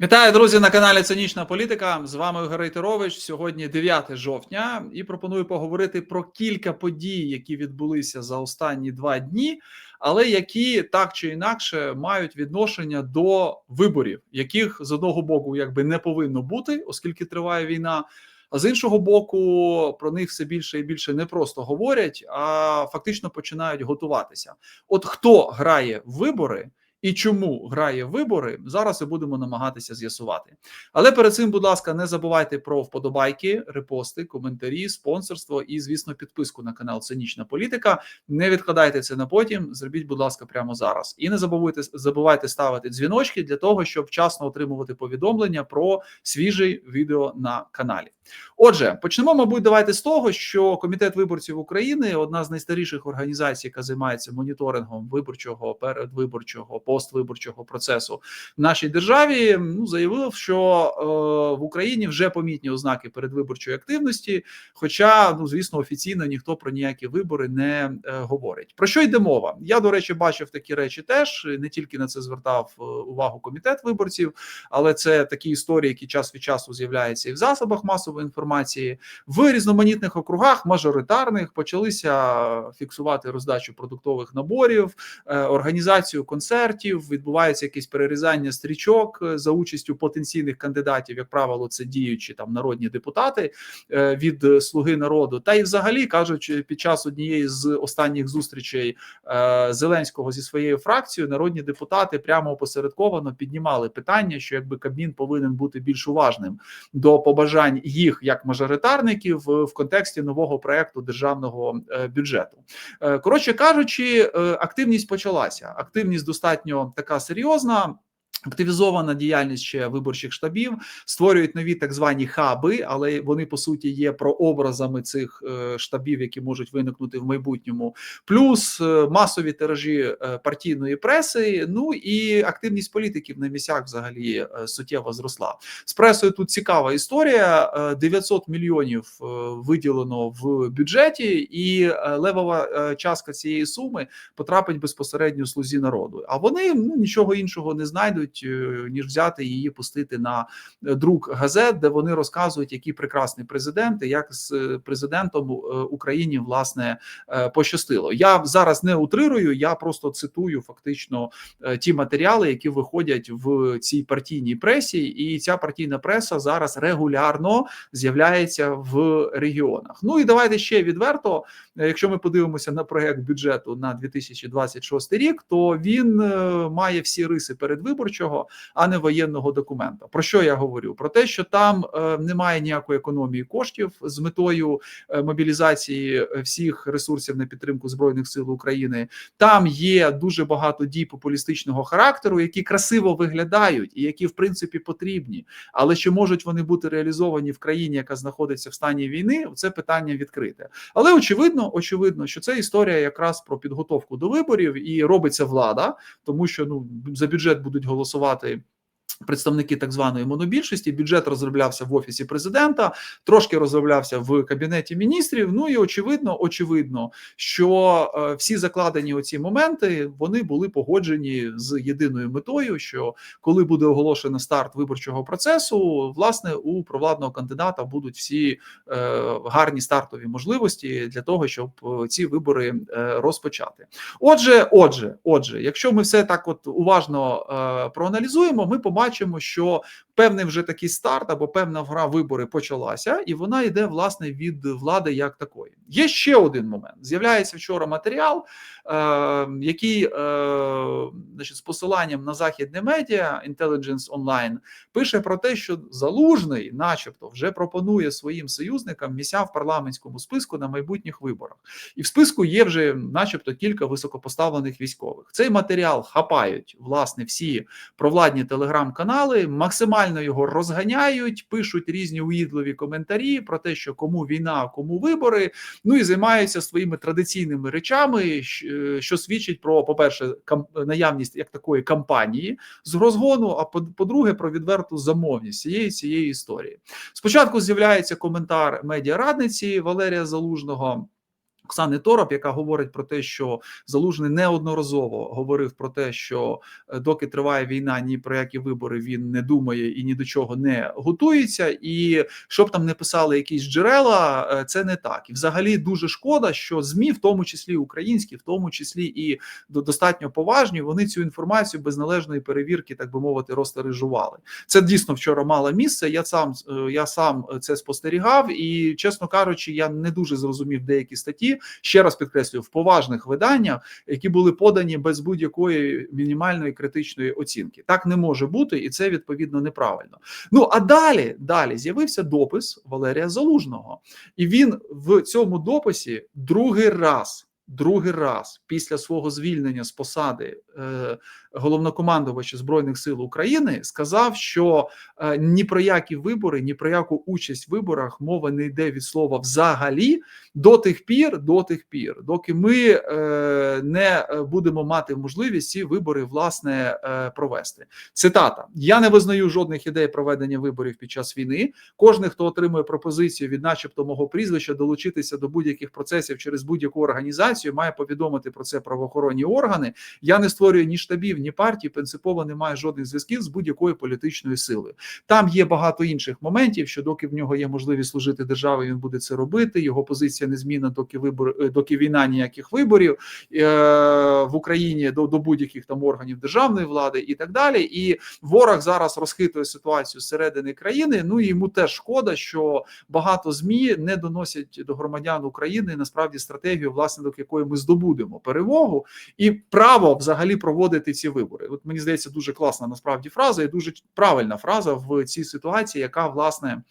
Вітаю, друзі, на каналі Цинічна Політика. З вами Ігор Рейтерович. Сьогодні 9 жовтня, і пропоную поговорити про кілька подій, які відбулися за останні два дні, але які так чи інакше мають відношення до виборів, яких з одного боку якби не повинно бути, оскільки триває війна. А з іншого боку, про них все більше і більше не просто говорять, а фактично починають готуватися. От хто грає в вибори? І чому грає вибори, зараз і будемо намагатися з'ясувати. Але перед цим, будь ласка, не забувайте про вподобайки, репости, коментарі, спонсорство і, звісно, підписку на канал Цинічна Політика. Не відкладайте це на потім. Зробіть, будь ласка, прямо зараз. І не забувайте забувайте ставити дзвіночки для того, щоб вчасно отримувати повідомлення про свіжий відео на каналі. Отже, почнемо, мабуть, давайте з того, що комітет виборців України одна з найстаріших організацій, яка займається моніторингом виборчого передвиборчого поствиборчого процесу в нашій державі, ну заявив, що е, в Україні вже помітні ознаки передвиборчої активності. Хоча, ну звісно, офіційно ніхто про ніякі вибори не е, говорить. Про що йде мова? Я до речі бачив такі речі, теж не тільки на це звертав е, увагу комітет виборців, але це такі історії, які час від часу з'являються і в засобах масової інформації в різноманітних округах, мажоритарних почалися фіксувати роздачу продуктових наборів, е, організацію концертів концертів, відбувається якесь перерізання стрічок е, за участю потенційних кандидатів, як правило, це діючі там народні депутати е, від е, Слуги народу. Та й, взагалі, кажучи, під час однієї з останніх зустрічей Зеленського зі своєю фракцією, народні депутати прямо опосередковано піднімали питання, що якби Кабмін повинен бути більш уважним до побажань їх як мажоритарників в контексті нового проекту державного бюджету. Коротше кажучи, активність почалася. Активність достатньо достатньо така серйозна. Активізована діяльність ще виборчих штабів створюють нові так звані хаби, але вони по суті є прообразами цих е, штабів, які можуть виникнути в майбутньому, плюс е, масові тиражі е, партійної преси. Ну і активність політиків на місцях взагалі суттєво зросла. З пресою тут цікава історія: 900 мільйонів виділено в бюджеті, і левова частка цієї суми потрапить безпосередньо слузі народу. А вони ну нічого іншого не знайдуть можуть е, ніж взяти її пустити на е, друк газет, де вони розказують, який прекрасний президент, і як з е, президентом Україні власне пощастило. Я зараз не утрирую, я просто цитую фактично ті матеріали, які виходять в цій партійній пресі, і ця партійна преса зараз регулярно з'являється в регіонах. Ну і давайте ще відверто. Якщо ми подивимося на проект бюджету на 2026 рік, то він має всі риси передвиборчого робочого, а не воєнного документа. Про що я говорю? Про те, що там е, немає ніякої економії коштів з метою е, мобілізації е, всіх ресурсів на підтримку збройних сил України. Там є дуже багато дій популістичного характеру, які красиво виглядають і які в принципі потрібні, але чи можуть вони бути реалізовані в країні, яка знаходиться в стані війни? Це питання відкрите. Але очевидно, очевидно, що це історія якраз про підготовку до виборів і робиться влада, тому що ну за бюджет будуть голосувати голосувати. Представники так званої монобільшості бюджет розроблявся в офісі президента, трошки розроблявся в кабінеті міністрів. Ну і очевидно, очевидно, що е, всі закладені оці моменти вони були погоджені з єдиною метою, що коли буде оголошено старт виборчого процесу, власне у провладного кандидата будуть всі е, гарні стартові можливості для того, щоб е, ці вибори розпочати. Отже, отже, отже, якщо ми все так от уважно проаналізуємо, ми побачимо бачимо, що певний вже такий старт або певна гра вибори почалася, і вона йде власне від влади як такої. Є ще один момент. З'являється вчора матеріал, який е, значить, з посиланням на західне медіа Intelligence Online пише про те, що залужний, начебто, вже пропонує своїм союзникам місця в парламентському списку на майбутніх виборах, і в списку є вже, начебто, кілька високопоставлених військових. Цей матеріал хапають власне всі провладні телеграм-канали, максимально його розганяють, пишуть різні уїдливі коментарі про те, що кому війна, кому вибори. Ну і займаються своїми традиційними речами, що свідчить про, по-перше, наявність як такої кампанії з розгону. А по-друге, про відверту замовність цієї цієї історії. Спочатку з'являється коментар медіарадниці Валерія Залужного. Оксани Тороп, яка говорить про те, що Залужний неодноразово говорив про те, що е, доки триває війна, ні про які вибори він не думає і ні до чого не готується. І щоб там не писали якісь джерела, е, це не так. І взагалі дуже шкода, що змі, в тому числі українські, в тому числі і достатньо поважні, вони цю інформацію без належної перевірки, так би мовити, розтережували. Це дійсно вчора мало місце. Я сам е, я сам це спостерігав, і чесно кажучи, я не дуже зрозумів деякі статті ще раз підкреслюю в поважних виданнях, які були подані без будь-якої мінімальної критичної оцінки. Так не може бути, і це відповідно неправильно. Ну а далі далі з'явився допис Валерія Залужного, і він в цьому дописі другий раз. Другий раз після свого звільнення з посади е, головнокомандувача збройних сил України сказав, що е, ні про які вибори, ні про яку участь в виборах мова не йде від слова взагалі до тих пір, до тих пір, доки ми е, не будемо мати можливість ці вибори власне е, провести. Цитата: я не визнаю жодних ідей проведення виборів під час війни. Кожен, хто отримує пропозицію від, начебто, мого прізвища, долучитися до будь-яких процесів через будь-яку організацію, має повідомити про це правоохоронні органи. Я не створюю ні штабів, ні партій, принципово немає жодних зв'язків з будь-якою політичною силою. Там є багато інших моментів, що доки в нього є можливість служити державі, він буде це робити. Його позиція незмінна, доки вибори, е, доки війна ніяких виборів е, в Україні до, до будь-яких там органів державної влади і так далі. І ворог зараз розхитує ситуацію зсередини країни. Ну і йому теж шкода, що багато змі не доносять до громадян України насправді стратегію, власне, до якої ми здобудемо перемогу і право взагалі проводити ці вибори. От мені здається, дуже класна насправді фраза і дуже правильна фраза в цій ситуації, яка власне.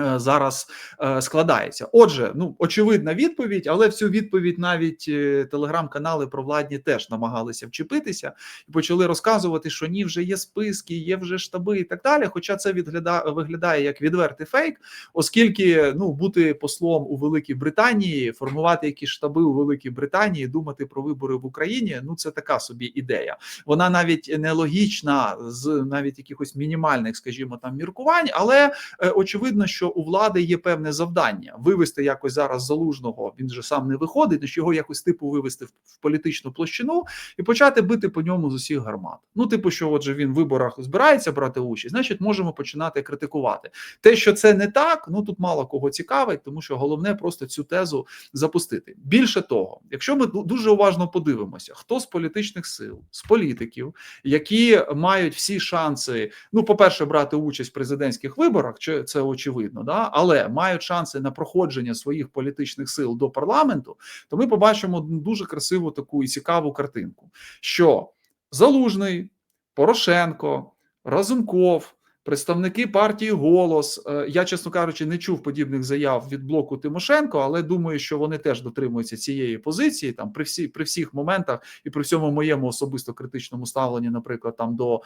Е, зараз е, складається. Отже, ну очевидна відповідь, але в цю відповідь навіть е, телеграм-канали провладні теж намагалися вчепитися і почали розказувати, що ні, вже є списки, є вже штаби і так далі. Хоча це відглядає виглядає як відвертий фейк, оскільки ну бути послом у Великій Британії, формувати якісь штаби у Великій Британії, думати про вибори в Україні. Ну це така собі ідея. Вона навіть нелогічна з навіть якихось мінімальних, скажімо, там міркувань, але очевидно, що у влади є певне завдання вивести якось зараз залужного. Він же сам не виходить, що його якось типу вивести в, в політичну площину і почати бити по ньому з усіх гармат. Ну, типу, що отже він в виборах збирається брати участь, значить, можемо починати критикувати. Те, що це не так, ну тут мало кого цікавить, тому що головне просто цю тезу запустити. Більше того, якщо ми дуже уважно подивимося, хто з політичних сил, з політиків, які мають всі шанси, ну, по перше, брати участь в президентських виборах, чи це очевидно очевидно, да але мають шанси на проходження своїх політичних сил до парламенту, то ми побачимо дуже красиву таку і цікаву картинку, що Залужний, Порошенко, Разумков. Представники партії голос е, я, чесно кажучи, не чув подібних заяв від блоку Тимошенко, але думаю, що вони теж дотримуються цієї позиції там при всі при всіх моментах і при всьому моєму особисто критичному ставленні, наприклад, там до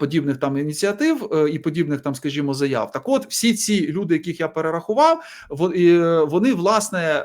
подібних там ініціатив е, і подібних там, скажімо, заяв. Так, от всі ці люди, яких я перерахував, е, вони власне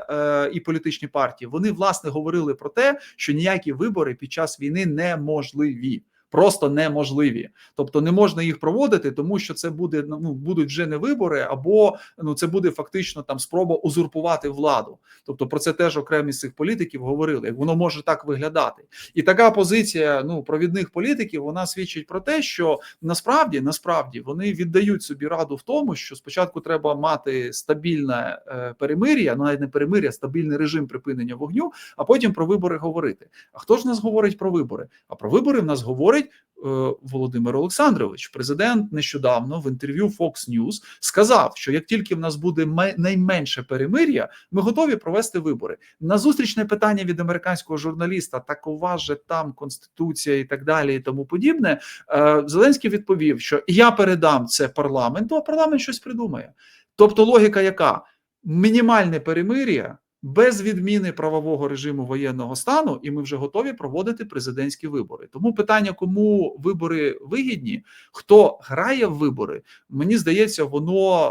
і політичні партії, вони власне говорили про те, що ніякі вибори під час війни неможливі просто неможливі, тобто не можна їх проводити, тому що це буде ну будуть вже не вибори, або ну це буде фактично там спроба узурпувати владу. Тобто про це теж окремі з цих політиків говорили. Як воно може так виглядати, і така позиція ну провідних політиків вона свідчить про те, що насправді насправді вони віддають собі раду в тому, що спочатку треба мати стабільне е, перемир'я, ну навіть не перемир'я, стабільний режим припинення вогню, а потім про вибори говорити. А хто ж нас говорить про вибори? А про вибори в нас говорить говорить е, Володимир Олександрович. Президент нещодавно в інтерв'ю Fox News сказав, що як тільки в нас буде найменше перемир'я, ми готові провести вибори. На зустрічне питання від американського журналіста, так у вас же там конституція і так далі, і тому подібне. Е, Зеленський відповів, що я передам це парламенту, а парламент щось придумає. Тобто, логіка, яка мінімальне перемир'я без відміни правового режиму воєнного стану, і ми вже готові проводити президентські вибори. Тому питання, кому вибори вигідні, хто грає в вибори, мені здається, воно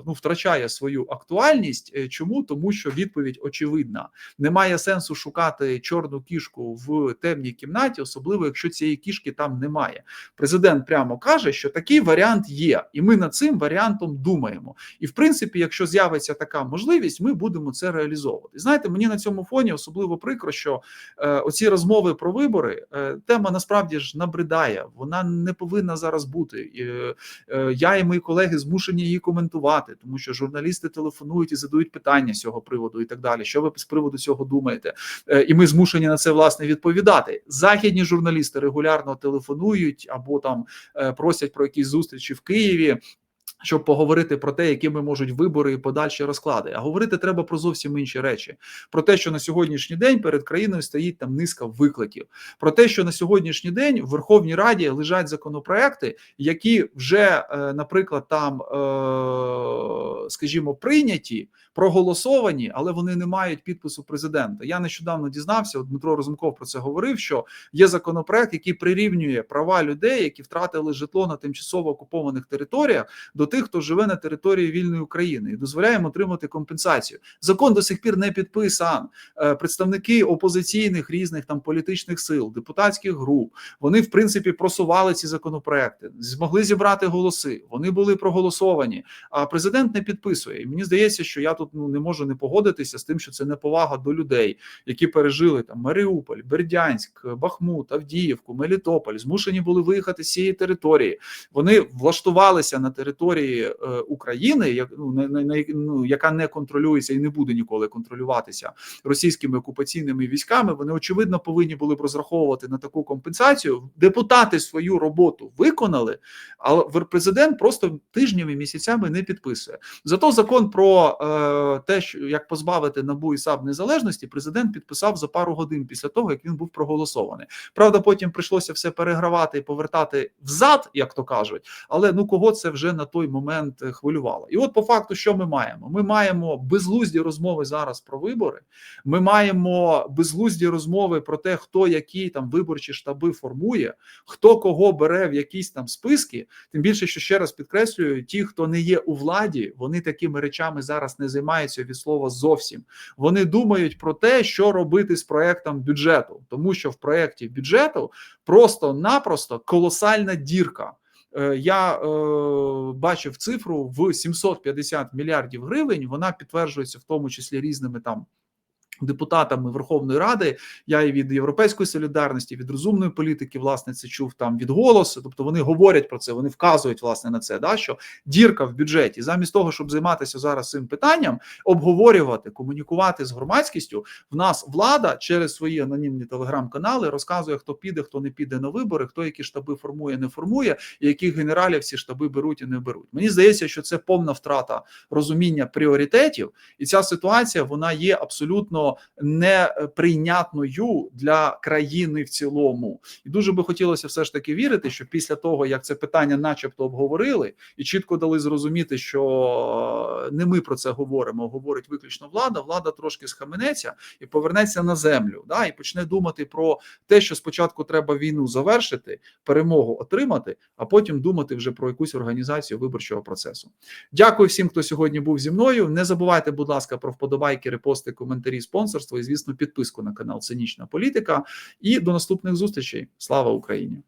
е, ну втрачає свою актуальність. Е, чому тому, що відповідь очевидна: немає сенсу шукати чорну кішку в темній кімнаті, особливо якщо цієї кішки там немає. Президент прямо каже, що такий варіант є, і ми над цим варіантом думаємо. І в принципі, якщо з'явиться така можливість, ми будемо це реалізувати реалізовувати. Знаєте, мені на цьому фоні особливо прикро, що е, оці розмови про вибори е, тема насправді ж набридає. Вона не повинна зараз бути. Е, е, я і мої колеги змушені її коментувати, тому що журналісти телефонують і задають питання з цього приводу, і так далі. Що ви з приводу цього думаєте? Е, і ми змушені на це власне відповідати. Західні журналісти регулярно телефонують або там е, просять про якісь зустрічі в Києві. Щоб поговорити про те, якими можуть вибори і подальші розклади, а говорити треба про зовсім інші речі: про те, що на сьогоднішній день перед країною стоїть там низка викликів, про те, що на сьогоднішній день в Верховній Раді лежать законопроекти, які вже, е, наприклад, там, е, скажімо, прийняті, проголосовані, але вони не мають підпису президента. Я нещодавно дізнався. от Дмитро Розумков про це говорив. Що є законопроект, який прирівнює права людей, які втратили житло на тимчасово окупованих територіях, до тих, хто живе на території вільної України, і дозволяє їм отримати компенсацію. Закон до сих пір не підписан. Е, Представники опозиційних різних там політичних сил, депутатських груп, вони в принципі просували ці законопроекти, змогли зібрати голоси. Вони були проголосовані. А президент не підписує. І мені здається, що я тут ну не можу не погодитися з тим, що це неповага до людей, які пережили там Маріуполь, Бердянськ, Бахмут, Авдіївку, Мелітополь, змушені були виїхати з цієї території. Вони влаштувалися на території е, України, як ну, на, на, ну, яка не контролюється і не буде ніколи контролюватися російськими окупаційними військами. Вони очевидно повинні були б розраховувати на таку компенсацію. Депутати свою роботу виконали, але президент просто тижнями місяцями не підписує. Зато закон про е, те, що як позбавити набу і САП незалежності, президент підписав за пару годин після того, як він був проголосований. Правда, потім прийшлося все перегравати і повертати взад, як то кажуть. Але ну кого це вже на той момент е, хвилювало? І от по факту, що ми маємо? Ми маємо безглузді розмови зараз про вибори. Ми маємо безглузді розмови про те, хто які там виборчі штаби формує, хто кого бере в якісь там списки. Тим більше, що ще раз підкреслюю, ті, хто не є у владі, вони такими речами зараз не займаються від слова зовсім. Вони думають про те, що робити з проектом бюджету, тому що в проєкті бюджету просто-напросто колосальна дірка. Е, Я е, бачив цифру в 750 мільярдів гривень. Вона підтверджується в тому числі різними там. Депутатами Верховної Ради я і від Європейської солідарності, від розумної політики, власне, це чув там від голосу. Тобто вони говорять про це, вони вказують власне на це. Да, що дірка в бюджеті, замість того, щоб займатися зараз цим питанням, обговорювати, комунікувати з громадськістю. В нас влада через свої анонімні телеграм-канали розказує, хто піде, хто не піде на вибори, хто які штаби формує, не формує, і яких генералів ці штаби беруть і не беруть. Мені здається, що це повна втрата розуміння пріоритетів, і ця ситуація вона є неприйнятною для країни в цілому. І дуже би хотілося все ж таки вірити, що після того, як це питання, начебто, обговорили, і чітко дали зрозуміти, що не ми про це говоримо, говорить виключно влада. Влада трошки схаменеться і повернеться на землю, да, і почне думати про те, що спочатку треба війну завершити, перемогу отримати, а потім думати вже про якусь організацію виборчого процесу. Дякую всім, хто сьогодні був зі мною. Не забувайте, будь ласка, про вподобайки, репости, коментарі, спонсорство і, звісно, підписку на канал Цинічна Політика. І до наступних зустрічей. Слава Україні!